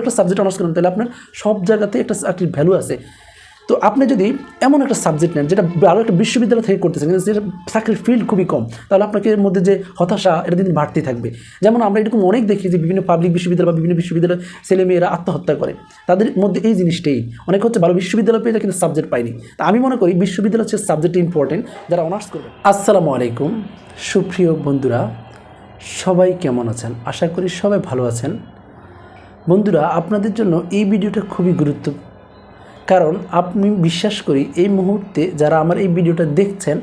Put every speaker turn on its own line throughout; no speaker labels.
একটা subject honours করেন, তাহলে আপনার সব জায়গাতে একটা চাকরির ভ্যালু আছে। তো আপনি যদি এমন একটা সাবজেক্ট নেন, যেটা ভালো একটা বিশ্ববিদ্যালয় থেকে করতেছেন, কিন্তু যেটা চাকরির ফিল্ড খুবই কম, তাহলে আপনাকে এর মধ্যে যে হতাশা, এটা দিন বাড়তে থাকবে। যেমন আমরা এরকম অনেক দেখি যে বিভিন্ন পাবলিক বিশ্ববিদ্যালয় বা বিভিন্ন বিশ্ববিদ্যালয় ছেলেমেয়েরা আত্মহত্যা করে। তাদের মধ্যে এই জিনিসটাই। অনেক হচ্ছে ভালো বিশ্ববিদ্যালয় পেয়ে কিন্তু সাবজেক্ট পায়নি। তা আমি মনে করি বিশ্ববিদ্যালয় হচ্ছে সাবজেক্ট ইম্পর্টেন্ট যারা অনার্স করবে। আসসালামু আলাইকুম। সুপ্রিয় বন্ধুরা, সবাই কেমন আছেন? আশা করি সবাই ভালো আছেন। বন্ধুরা, আপনাদের জন্য এই ভিডিওটা খুবই গুরুত্ব কারণ আপনি বিশ্বাস করি, এই মুহূর্তে যারা আমার এই ভিডিওটা দেখছেন,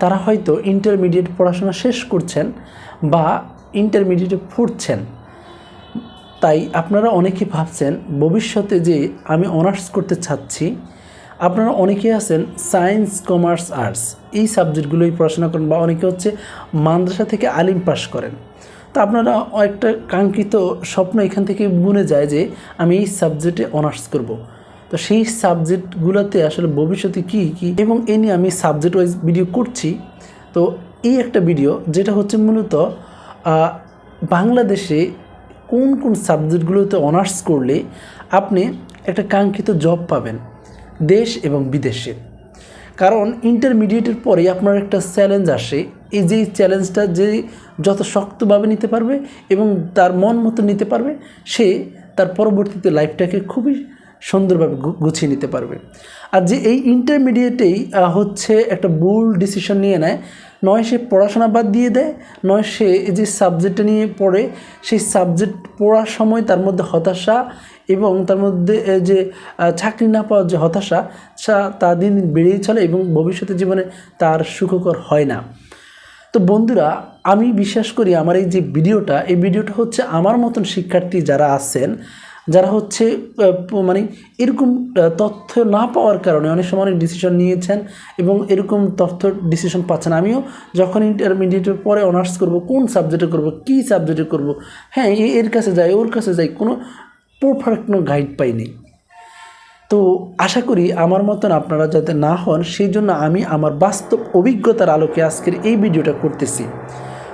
তারা হয়তো ইন্টারমিডিয়েট পড়াশোনা শেষ করছেন বা ইন্টারমিডিয়েটে পড়ছেন। তাই আপনারা অনেকে ভাবছেন, ভবিষ্যতে যে আমি অনার্স করতে চাচ্ছি, আপনারা অনেকে আছেন সায়েন্স কমার্স আর্টস এই সাবজেক্টগুলোই পড়াশোনা করেন বা অনেকে হচ্ছে মাদ্রাসা থেকে আলিম পাস করেন। তো আপনারা একটা কাঙ্ক্ষিত স্বপ্ন এখান থেকে বুনে যায় যে আমি এই সাবজেক্টে অনার্স করব। তো সেই সাবজেক্টগুলোতে আসলে ভবিষ্যতে কী কী? এবং এ নিয়ে আমি সাবজেক্ট ওয়াইজ ভিডিও করছি। তো এই একটা ভিডিও যেটা হচ্ছে মূলত বাংলাদেশে কোন কোন সাবজেক্টগুলোতে অনার্স করলে আপনি একটা কাঙ্ক্ষিত জব পাবেন, দেশ এবং বিদেশে। কারণ ইন্টারমিডিয়েটের পরে আপনার একটা চ্যালেঞ্জ আসে এই যে চ্যালেঞ্জটা যে যত শক্তভাবে নিতে পারবে এবং তার মন মতো নিতে পারবে, সে তার পরবর্তীতে লাইফটাকে খুবই সুন্দরভাবে গুছিয়ে নিতে পারবে। আর যে এই ইন্টারমিডিয়েটেই হচ্ছে একটা ভুল ডিসিশন নিয়ে নেয়, নয় সে পড়াশোনা বাদ দিয়ে দেয়, নয় সে এই যে সাবজেক্টটা নিয়ে পড়ে, সেই সাবজেক্ট পড়ার সময় তার মধ্যে হতাশা এবং তার মধ্যে যে চাকরি না পাওয়ার যে হতাশা, তা দিন দিন বেড়েই চলে এবং ভবিষ্যতে জীবনে তার সুখকর হয় না। তো বন্ধুরা, আমি বিশ্বাস করি আমার এই যে ভিডিওটা, এই ভিডিওটা হচ্ছে আমার মতন শিক্ষার্থী যারা আছেন, যারা হচ্ছে মানে এরকম তথ্য না পাওয়ার কারণে অনেক সময় অনেক ডিসিশন নিয়েছেন এবং এরকম তথ্য ডিসিশন পাচ্ছেন। আমিও যখন ইন্টারমিডিয়েটের পরে অনার্স করব, কোন সাবজেক্টে করব, কি সাবজেক্টে করব হ্যাঁ এর কাছে যাই, ওর কাছে যাই, কোনো পারফেক্ট কোনো গাইড পাইনি। তো আশা করি আমার মতন আপনারা যাতে না হন সেই জন্য আমি আমার বাস্তব অভিজ্ঞতার আলোকে আজকের এই ভিডিওটা করতেছি।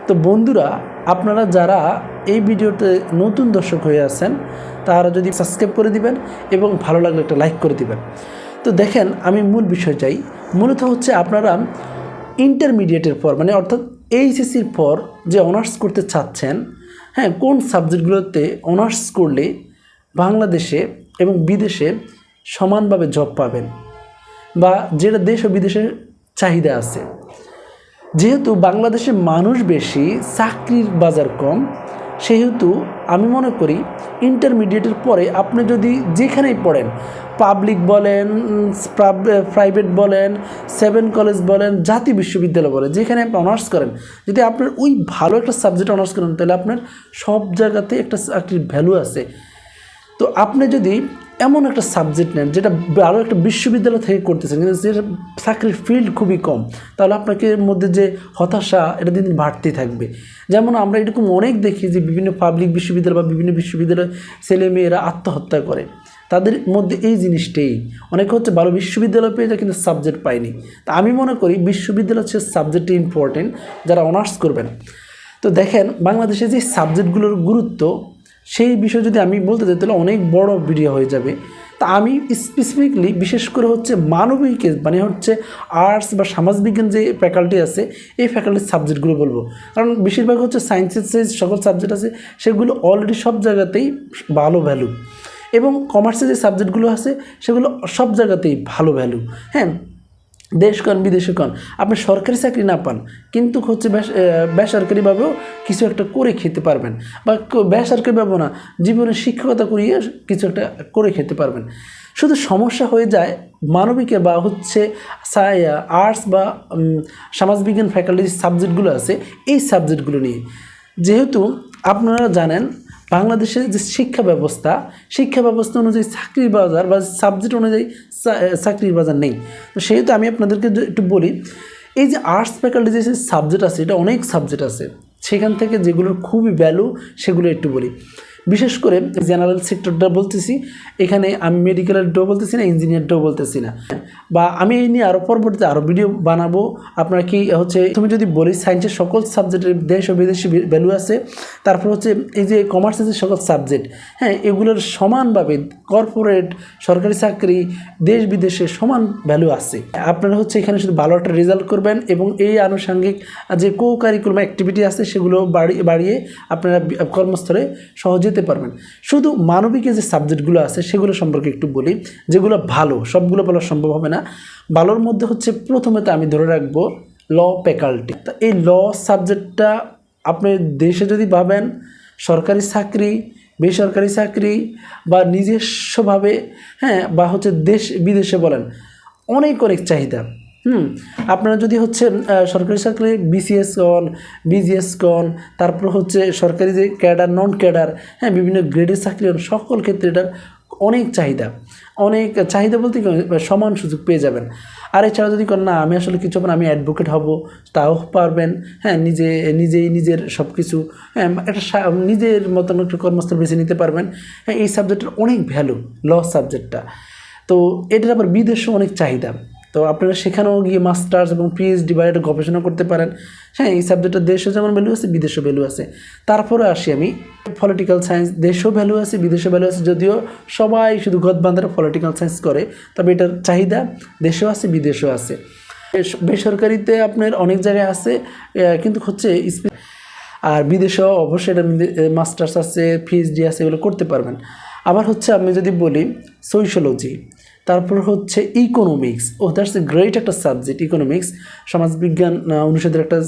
তো বন্ধুরা, আপনারা যারা এই ভিডিওতে নতুন দর্শক হয়ে আছেন, তারা যদি সাবস্ক্রাইব করে দিবেন এবং ভালো লাগলে একটা লাইক করে দিবেন। তো দেখেন, আমি মূল বিষয় চাই। মূলত হচ্ছে আপনারা ইন্টারমিডিয়েটের পর মানে অর্থাৎ এইচএসির পর যে অনার্স করতে চাচ্ছেন হ্যাঁ কোন সাবজেক্টগুলোতে অনার্স করলে বাংলাদেশে এবং বিদেশে সমানভাবে জব পাবেন বা যেটা দেশ ও বিদেশের চাহিদা আছে। যেহেতু বাংলাদেশে মানুষ বেশি, চাকরির বাজার কম, সেহেতু আমি মনে করি ইন্টারমিডিয়েটের পরে আপনি যদি যেখানেই পড়েন পাবলিক বলেন প্রাইভেট বলেন সেভেন কলেজ বলেন, জাতি বিশ্ববিদ্যালয় বলেন, যেখানে আপনি অনার্স করেন, যদি আপনার ওই ভালো একটা সাবজেক্ট অনার্স করেন, তাহলে আপনার সব জায়গাতে একটা চাকরির ভ্যালু আছে। তো আপনি যদি এমন একটা সাবজেক্ট নেন যেটা আরও একটা বিশ্ববিদ্যালয় থেকে করতেছেন, কিন্তু যেটা চাকরির ফিল্ড খুবই কম, তাহলে আপনাকে মধ্যে যে হতাশা, এটা দিন দিন বাড়তেই থাকবে। যেমন আমরা এরকম অনেক দেখি যে বিভিন্ন পাবলিক বিশ্ববিদ্যালয় বা বিভিন্ন বিশ্ববিদ্যালয় ছেলেমেয়েরা আত্মহত্যা করে। তাদের মধ্যে এই জিনিসটাই। অনেকে হচ্ছে ভালো বিশ্ববিদ্যালয় পেয়ে যায়, কিন্তু সাবজেক্ট পায়নি। তা আমি মনে করি বিশ্ববিদ্যালয় হচ্ছে সাবজেক্ট ইম্পর্টেন্ট যারা অনার্স করবেন। তো দেখেন, বাংলাদেশে যে সাবজেক্টগুলোর গুরুত্ব সেই বিষয়ে যদি আমি বলতে চাই তাহলে অনেক বড় ভিডিও হয়ে যাবে। তা আমি স্পেসিফিকলি বিশেষ করে হচ্ছে মানবিক মানে হচ্ছে আর্টস বা সমাজবিজ্ঞান যে ফ্যাকাল্টি আছে, এই ফ্যাকাল্টির সাবজেক্টগুলো বলব। কারণ বেশিরভাগ হচ্ছে সায়েন্সের যে সকল সাবজেক্ট আছে, সেগুলো অলরেডি সব জায়গাতেই ভালো ভ্যালু এবং কমার্সের যে সাবজেক্টগুলো আছে, সেগুলো সব জায়গাতেই ভালো ভ্যালু হ্যাঁ দেশ কন বিদেশে কন আপনি সরকারি চাকরি না পান, কিন্তু হচ্ছে বেস- বেসরকারিভাবেও কিছু একটা করে খেতে পারবেন বা বেসরকারিভাবেও না, জীবনে শিক্ষকতা করিয়ে কিছু একটা করে খেতে পারবেন। শুধু সমস্যা হয়ে যায় মানবিকের বা হচ্ছে আর্টস বা সমাজবিজ্ঞান ফ্যাকাল্টির সাবজেক্টগুলো আছে, এই সাবজেক্টগুলো নিয়ে। যেহেতু আপনারা জানেন বাংলাদেশের যে শিক্ষা ব্যবস্থা শিক্ষা ব্যবস্থা অনুযায়ী চাকরির বাজার বা সাবজেক্ট অনুযায়ী চাকরির বাজার নেই। তো সেহেতু আমি আপনাদেরকে একটু বলি, এই যে আর্টস ফ্যাকাল্টি যে সাবজেক্ট আছে, এটা অনেক সাবজেক্ট আছে। সেখান থেকে যেগুলোর খুবই ভ্যালু সেগুলো একটু বলি। বিশেষ করে জেনারেল সেক্টরটা বলতেছি, এখানে আমি মেডিকেলেরটাও বলতেছি না ইঞ্জিনিয়ারটাও বলতেছি না। বা আমি এই নিয়ে আরও পরবর্তীতে আরও ভিডিও বানাবো। আপনারা কি হচ্ছে, তুমি যদি বলি সায়েন্সের সকল সাবজেক্টের দেশ ও বিদেশি ভ্যালু আছে, তারপর হচ্ছে এই যে কমার্সের যে সকল সাবজেক্ট হ্যাঁ এগুলোর সমানভাবে কর্পোরেট সরকারি চাকরি, দেশ বিদেশে সমান ভ্যালু আছে। আপনারা হচ্ছে এখানে শুধু ভালো একটা রেজাল্ট করবেন এবং এই আনুষঙ্গিক যে কো কারিকুলাম অ্যাক্টিভিটি আছে, সেগুলো বাড়িয়ে বাড়িয়ে আপনারা কর্মস্থলে সহজ যেতে পারবেন। শুধু মানবিক যে সাবজেক্টগুলো আছে, সেগুলো সম্পর্কে একটু বলি, যেগুলো ভালো, সবগুলো বলা সম্ভব হবে না। ভালোর মধ্যে হচ্ছে প্রথমে তো আমি ধরে রাখব ল ফ্যাকাল্টি। তা এই ল সাবজেক্টটা আপনি দেশে যদি ভাবেন, সরকারি চাকরি, বেসরকারি চাকরি বা নিজস্বভাবে হ্যাঁ বা হচ্ছে দেশ বিদেশে বলেন, অনেক অনেক চাহিদা। হুম, আপনারা যদি হচ্ছে সরকারি চাকরি বিসিএস কন বিজিএস কন, তারপর হচ্ছে সরকারি যে ক্যাডার নন ক্যাডার হ্যাঁ বিভিন্ন গ্রেডের চাকরি সকল ক্ষেত্রে এটার অনেক চাহিদা। অনেক চাহিদা বলতে কি সমান সুযোগ পেয়ে যাবেন। আর এছাড়া যদি করেন না, আমি আসলে কিছু না আমি অ্যাডভোকেট হব, তাও পারবেন। হ্যাঁ নিজে, নিজেই নিজের সব কিছু হ্যাঁ একটা নিজের মতন একটা কর্মস্থল বেছে নিতে পারবেন। হ্যাঁ এই সাবজেক্টের অনেক ভ্যালু ল সাবজেক্টটা তো এটার আবার বিদেশেও অনেক চাহিদা। তো আপনারা সেখানেও গিয়ে মাস্টার্স এবং পিএইচডি বা গবেষণা করতে পারেন। হ্যাঁ এই সাবজেক্টের দেশে যেমন ভ্যালু আছে, বিদেশেও ভ্যালু আছে। তারপরে আসি আমি পলিটিক্যাল সায়েন্স দেশেও ভ্যালু আছে বিদেশে ভ্যালু আছে, যদিও সবাই শুধু গদবান্ধারা পলিটিক্যাল সায়েন্স করে, তবে এটার চাহিদা দেশেও আছে, বিদেশেও আছে। বেস- বেসরকারিতে আপনার অনেক জায়গায় আছে কিন্তু হচ্ছে আর বিদেশেও অবশ্যই এটা মাস্টার্স আছে পিএইচডি আছে, এগুলো করতে পারবেন। আবার হচ্ছে আমি যদি বলি সোশ্যোলজি তারপর হচ্ছে ইকোনমিক্স ও দ্যাটস এ গ্রেট একটা সাবজেক্ট ইকোনমিক্স সমাজবিজ্ঞান অনুষদের একটা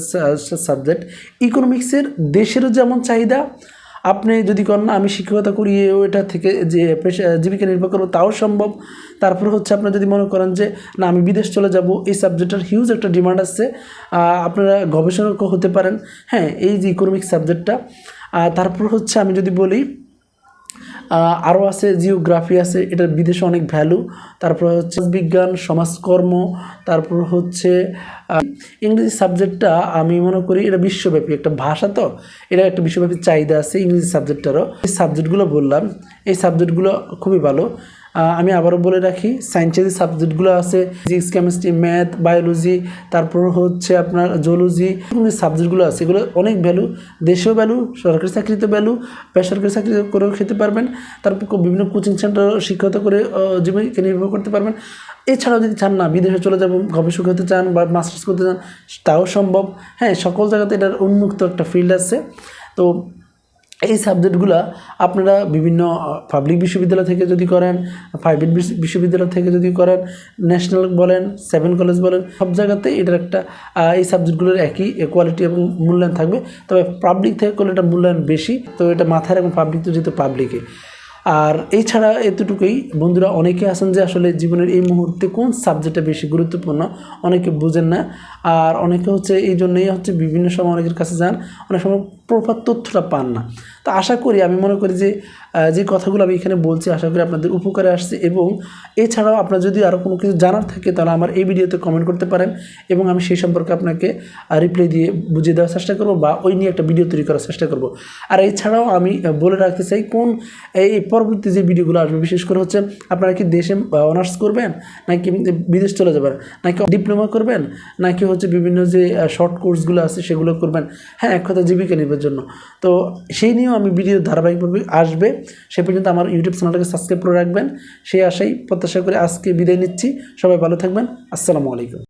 সাবজেক্ট ইকোনমিক্সের দেশেরও যেমন চাহিদা, আপনি যদি করেন না, আমি শিক্ষকতা করিয়ে ওইটা থেকে যে পেশা, জীবিকা নির্বাহ করব, তাও সম্ভব। তারপর হচ্ছে আপনারা যদি মনে করেন যে, না, আমি বিদেশ চলে যাব, এই সাবজেক্টের হিউজ একটা ডিমান্ড আছে। আপনারা গবেষণা হতে পারেন। হ্যাঁ এই যে ইকোনমিক্স সাবজেক্টটা তারপর হচ্ছে আমি যদি বলি আরও আছে, জিওগ্রাফি আছে, এটার বিদেশে অনেক ভ্যালু তারপর হচ্ছে বিজ্ঞান, সমাজকর্ম, তারপর হচ্ছে ইংরেজি সাবজেক্টটা আমি মনে করি এটা বিশ্বব্যাপী একটা ভাষা তো, এটা একটা বিশ্বব্যাপী চাহিদা আছে ইংরেজি সাবজেক্টটারও এই সাবজেক্টগুলো বললাম, এই সাবজেক্টগুলো খুবই ভালো। আমি আবারও বলে রাখি সায়েন্সের যে সাবজেক্টগুলো আছে ফিজিক্স কেমিস্ট্রি ম্যাথ বায়োলজি তারপর হচ্ছে আপনার জুলজি যে সাবজেক্টগুলো আছে, এগুলো অনেক ভ্যালু দেশেও ভ্যালু সরকারি চাকরিতে ভ্যালু বেসরকারি চাকরি করেও খেতে পারবেন, তারপর বিভিন্ন কোচিং সেন্টার শিক্ষকতা করে জীবনকে নির্ভর করতে পারবেন। এছাড়াও যদি চান না, বিদেশে চলে যাব, গবেষক হতে চান বা মাস্টার্স করতে চান, তাও সম্ভব। হ্যাঁ সকল জায়গাতে এটার উন্মুক্ত একটা ফিল্ড আছে। তো এই সাবজেক্টগুলো আপনারা বিভিন্ন পাবলিক বিশ্ববিদ্যালয় থেকে যদি করেন প্রাইভেট বিশ্ববিদ্যালয় থেকে যদি করেন ন্যাশনাল বলেন সেভেন কলেজ বলেন, সব জায়গাতে এটার একটা এই সাবজেক্টগুলোর একই কোয়ালিটি এবং মূল্যায়ন থাকবে। তবে পাবলিক থেকে করলে এটা মূল্যায়ন বেশি, তো এটা মাথায় রাখুন পাবলিক তো যেহেতু পাবলিকে আর এছাড়া এতটুকুই, বন্ধুরা অনেকে আছেন যে আসলে জীবনের এই মুহূর্তে কোন সাবজেক্টটা বেশি গুরুত্বপূর্ণ, অনেকে বুঝেন না। আর অনেকে হচ্ছে এই জন্যই হচ্ছে বিভিন্ন সময় অনেকের কাছে যান, অনেক সময় প্রপার তথ্যটা পান না। তো আশা করি, আমি মনে করি যে যে কথাগুলো আমি এখানে বলছি, আশা করি আপনাদের উপকারে আসছে এবং এছাড়াও আপনার যদি আরও কোনো কিছু জানার থাকে, তাহলে আমার এই ভিডিওতে কমেন্ট করতে পারেন এবং আমি সেই সম্পর্কে আপনাকে রিপ্লাই দিয়ে বুঝিয়ে দেওয়ার চেষ্টা করব বা ওই নিয়ে একটা ভিডিও তৈরি করার চেষ্টা করব। আর এছাড়াও আমি বলে রাখতে চাই, কোন, এই পরবর্তী যে ভিডিওগুলো আসবে, বিশেষ করে হচ্ছে আপনারা কি দেশে অনার্স করবেন, নাকি বিদেশ চলে যাবেন, নাকি ডিপ্লোমা করবেন, নাকি হচ্ছে বিভিন্ন যে শর্ট কোর্সগুলো আছে, সেগুলো করবেন হ্যাঁ এক কথা জীবিকা নির্বাহের জন্য। তো সেই নিয়েও আমি ভিডিও ধারাবাহিকভাবে আসবে, সে পর্যন্ত আমার ইউটিউব চ্যানেলটাকে সাবস্ক্রাইব করে রাখবেন। সেই আশাই প্রত্যাশা করে আজকে বিদায় নিচ্ছি। সবাই ভালো থাকবেন। আসসালামু আলাইকুম।